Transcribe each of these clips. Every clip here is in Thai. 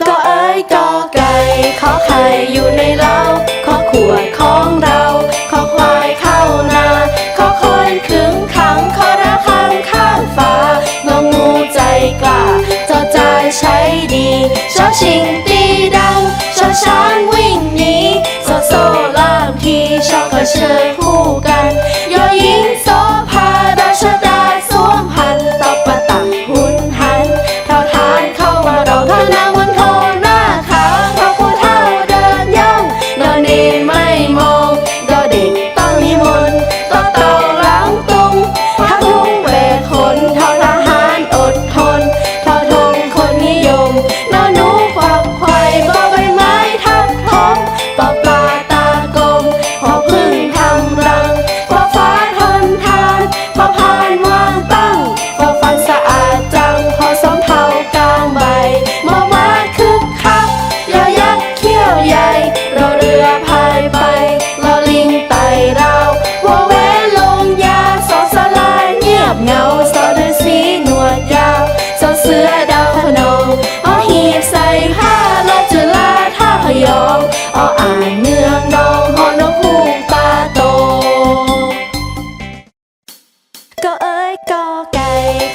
ก็เอ้ยกอไก่ขอไข่อยู่ในเล้าขอขวดของเราขอควายเข้านาขอคอนขึงขังขอระคังข้างฟ้างองูใจกล้าเจ้าใจใช้ดีชอชิงตีดังชอช้างวิ่งหนีโซโซลามทีชอกระเชย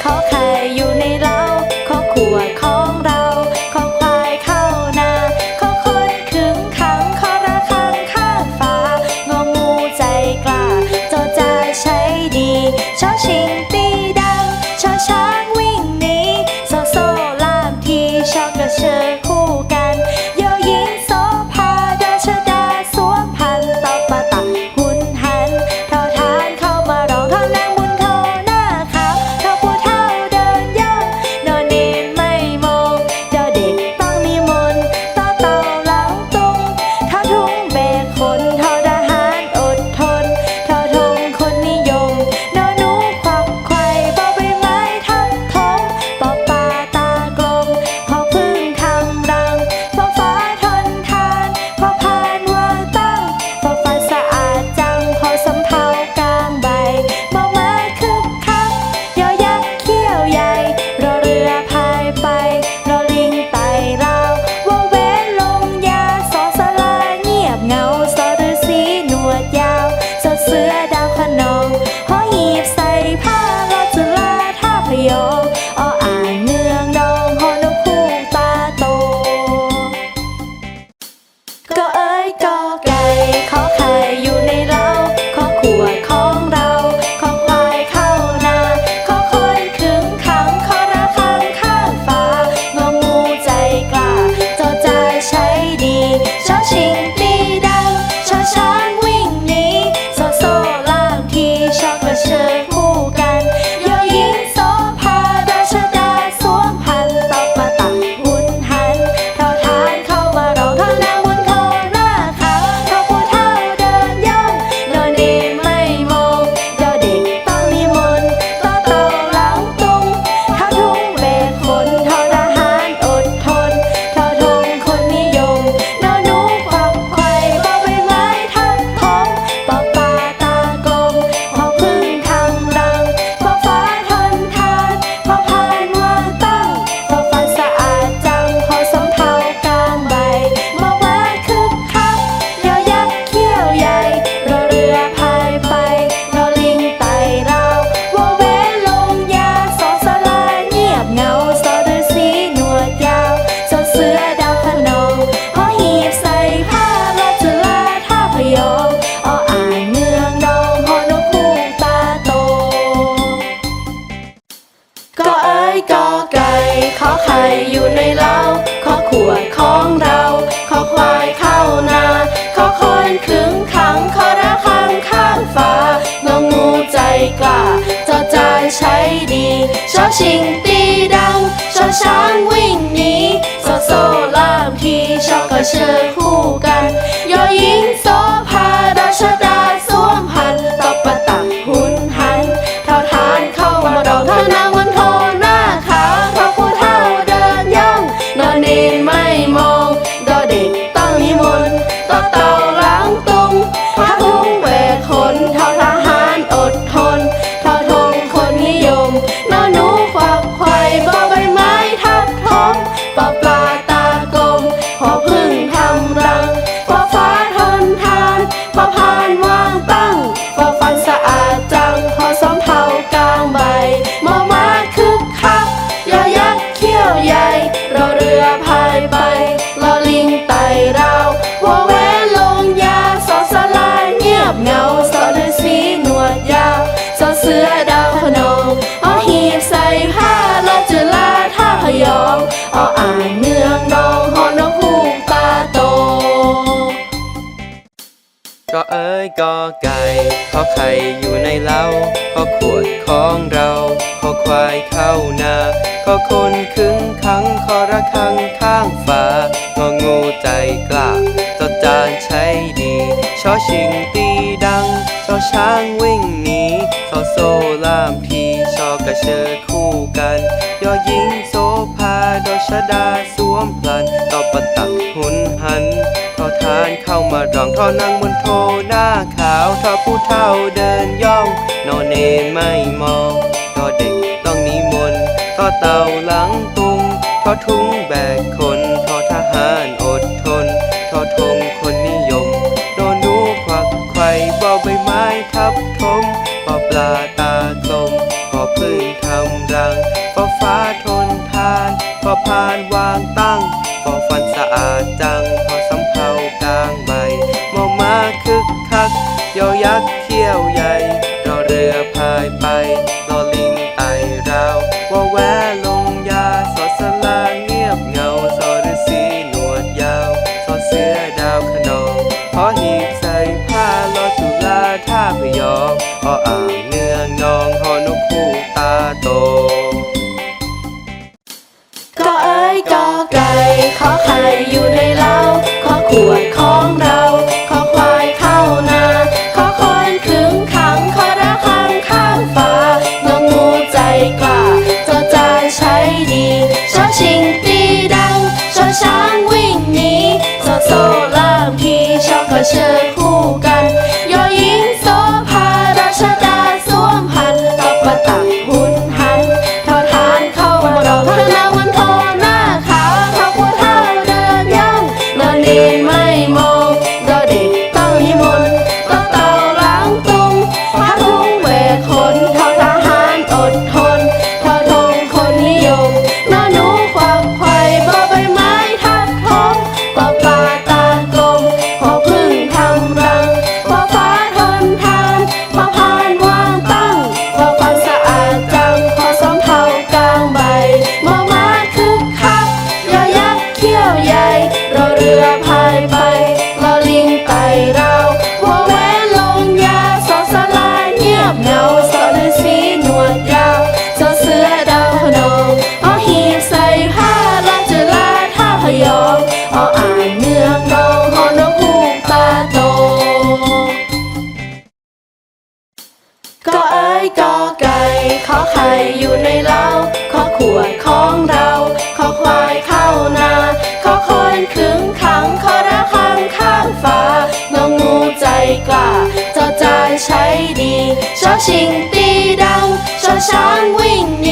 ขอค ก็เอ้ยก็ไก่ขอไข่อยู่ในเล้าขอขวดของเราขอควายเข้านาขอคนขึงขังขอระคังข้างฟ้าน้องงูใจกล้าจอจายใช้ดีชอชิงตีดังชอช้างวิ่งหนีสอโซล่ามทีชอกระเชิอคู่กันยอยิงโซ ก็เอ้ยก็ไก่ขอไข่อยู่ในเล้าขอขวดของเราขอควายเข้านาขอคนคึงขังขอระคังข้างฟ้างองูใจกล้าจอจานใช้ดีชอชิงตีดังชอช้างวิ่งหนีชอโซล่ามทีชอกระเชอคู่กันยอยิงโซพาดอชดาสวมพลันต่อประตักหุนหันานเข้ามารองท่อนั่งบนโทหน้าขาวท่อผู้เท่าเดินย่องนอนเนนไม่มองท่อเด็กต้องนิมนต์ท่อเต่าหลังตุงท่อทุ่งแบกคน ไก่ขอไข่อยู่ในเล้าขอขวดของเราขอควายเข้านาขอคอนขึงขังขอระคังข้างฟ้านกงูใจกล้าเจ้จานใช้ดีชอชิงตีดังชอช้างวิ่งหนีชอโซล่ามพีชอกระเชิญคู่กัน ก็เอ้ยกอไก่ขอไข่อยู่ในเล้าขอขวดของเราขอควายเข้านาขอคนขึงขังขอระคังข้างฟ้างองูใจกล้าเจ้าใจใช้ดีชอชิงตีดังชอช้างวิ่งหนี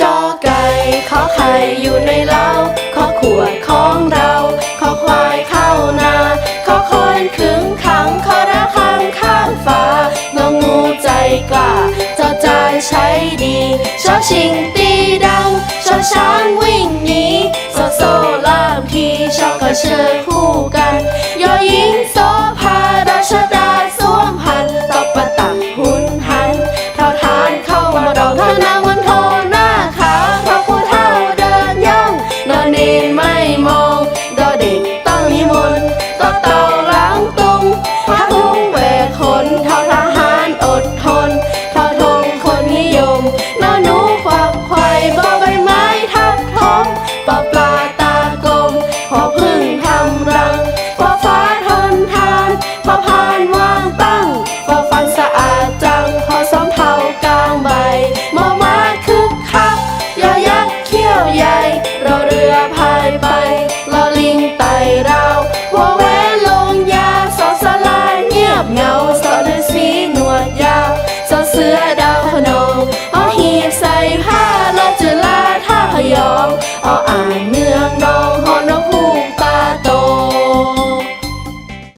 กอไก่ขอไข่อยู่ในเล้าขอขวดของเราขอควายเข้านาขอคนขึงขังขอระคังข้างฟ้างองูใจกล้าเจ้าจาจใช้ดีชอชิงตีดังชอช้าง